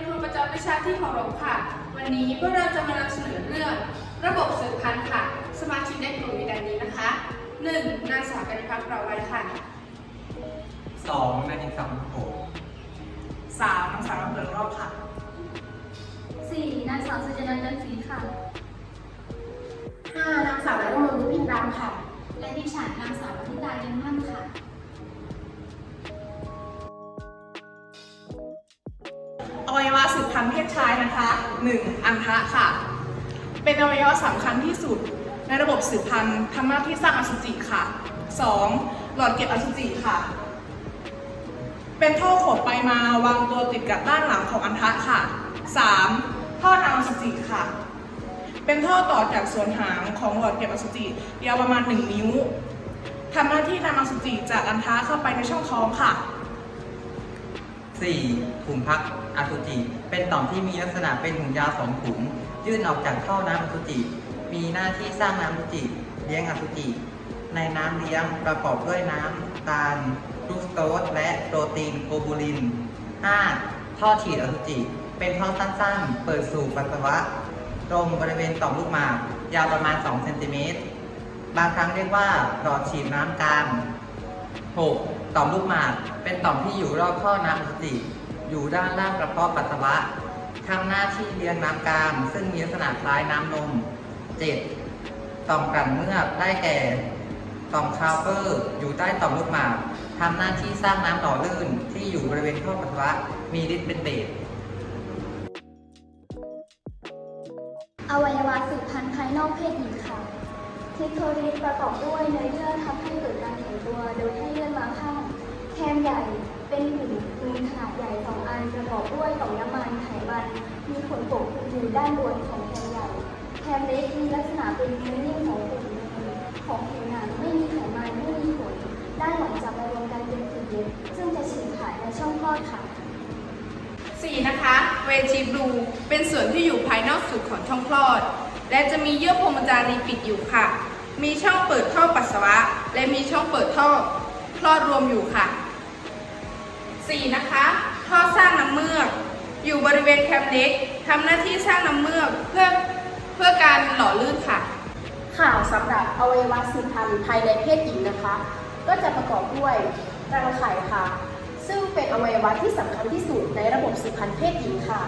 คุณครูประจำวิชาที่เคารพค่ะ วันนี้พวกเราจะมานำเสนอเรื่องระบบสืบพันธุ์ค่ะ สมาชิกในกลุ่มมีดังนี้นะคะ 1. นางสาวกนิพักษ์ประไว้ค่ะสองนายอินสัมโหสามนางสาวน้ำเปิดรอบค่ะสี่นางสาวสุจนันท์จันทร์ศรีค่ะห้านางสาวรัตมนต์พิมพ์รามค่ะ และดิฉันนางสาววัฒิตาเลี้ยงมั่นค่ะ อวัยวะสืบพันธุ์เพศชายนะคะ 1. อันทะค่ะ เป็นอวัยวะสำคัญที่สุดในระบบสืบพันธุ์ทำหน้าที่สร้างอสุจิค่ะ 2. หลอดเก็บอสุจิค่ะ เป็นท่อขดไปมาวางตัวติดกับด้านหลังของอันทะค่ะ 3. ท่อนำอสุจิค่ะ เป็นท่อต่อจากส่วนหางของหลอดเก็บอสุจิยาวประมาณ 1 นิ้วทำหน้าที่นำอสุจิจากอันทะเข้าไปในช่องท้องค่ะ สี่ถุงพักอสุจิ เป็นต่อมที่มีลักษณะเป็นถุงยาวสองถุงยื่นออกจากท่อน้ำอสุจิ มีหน้าที่สร้างน้ำอสุจิ เลี้ยงอสุจิ ในน้ำเลี้ยงประกอบด้วยน้ำตาลฟรุกโตสและโปรตีนโกบูลิน 5. ท่อฉีดอสุจิ เป็นท่อสั้นๆ เปิดสู่ปัสสาวะ ตรงบริเวณต่อมลูกหมาก ยาวประมาณ 2 เซนติเมตร บางครั้งเรียกว่าหลอดฉีดน้ำกลาง 6. ต่อมลูกหมาก เป็นต่อมที่อยู่รอบท่อน้ำอุจิอยู่ด้านล่างกระเพาะปัสสาวะทำหน้าที่เลี้ยงน้ำกลางซึ่งมีลักษณะคล้ายน้ำนม 7. ต่อมกลั่นเมือกได้แก่ ต่อมคาเปอร์ อยู่ใต้ต่อมลูกหมากทำหน้าที่สร้างน้ำหล่อลื่นที่อยู่บริเวณท่อปัสสาวะ มีฤทธิ์เป็นเบสอวัยวะสืบพันธุ์ภายนอกเพศหญิงค่ะ คลิโทริสประกอบด้วยเนื้อเยื่อทำให้เกิดการแข็งตัว โดยให้เยื่อมาข้างแคมใหญ่เป็นหุ่นมีขนาดใหญ่สองอันประกอบด้วยต่อมน้ำมันไขมันมีขนปกคลุมอยู่ด้านบนของแคมใหญ่แคมเล็กมีลักษณะเป็นเนื้อนิ่มของกลุ่มเนื้อของผิวหนังไม่มีไขมันไม่มีขนด้านหลังจะมารวมกันเป็นสีเย็นซึ่งจะฉีกขาดในช่องคลอดค่ะ 4. นะคะเวจีบลูเป็นส่วนที่อยู่ภายนอกสุดของช่องคลอด และจะมีเยื่อพรมจารีปิดอยู่ค่ะ มีช่องเปิดท่อปัสสาวะ และมีช่องเปิดท่อคลอดรวมอยู่ค่ะ 4. นะคะ ท่อสร้างน้ำเมือก อยู่บริเวณแคมเล็กทำหน้าที่สร้างน้ำเมือกเพื่อเพื่อการหล่อลื่นค่ะ ข่าวสำหรับอวัยวะสืบพันธุ์ภายในเพศหญิงนะคะ ก็จะประกอบด้วยรังไข่ค่ะ ซึ่งเป็นอวัยวะที่สำคัญที่สุดในระบบสืบพันธุ์เพศหญิงค่ะ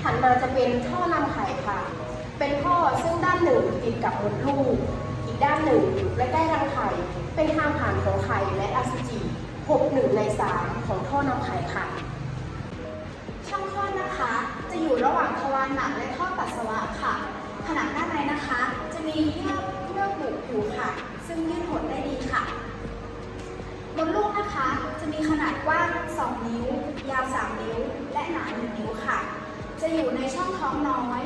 ถัดมาจะเป็นท่อนำไข่ค่ะ เป็นท่อซึ่งด้านหนึ่งติดกับมดลูก ด้านหนึ่งอยู่ใกล้รังไข่เป็นทางผ่านของไข่และอสุจิ6หนึ่งใน3ของท่อนำไข่ค่ะ ช่องคลอดนะคะ จะอยู่ระหว่างทวารหนักและท่อปัสสาวะค่ะ ผนังด้านในนะคะ จะมีเยื่อเยื่อบุอยู่ค่ะ ซึ่งยืดหดได้ดีค่ะมดลูกนะคะ จะมีขนาดกว้าง 2 นิ้ว ยาว 3 นิ้ว และหนา 1 นิ้วค่ะ จะอยู่ในช่องท้องน้อย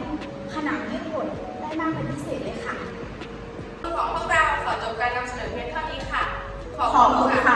ขนาดยืดหดได้มากเป็นพิเศษเลยค่ะ จบการนำเสนอเพียงเท่านี้ค่ะ ขอบคุณค่ะ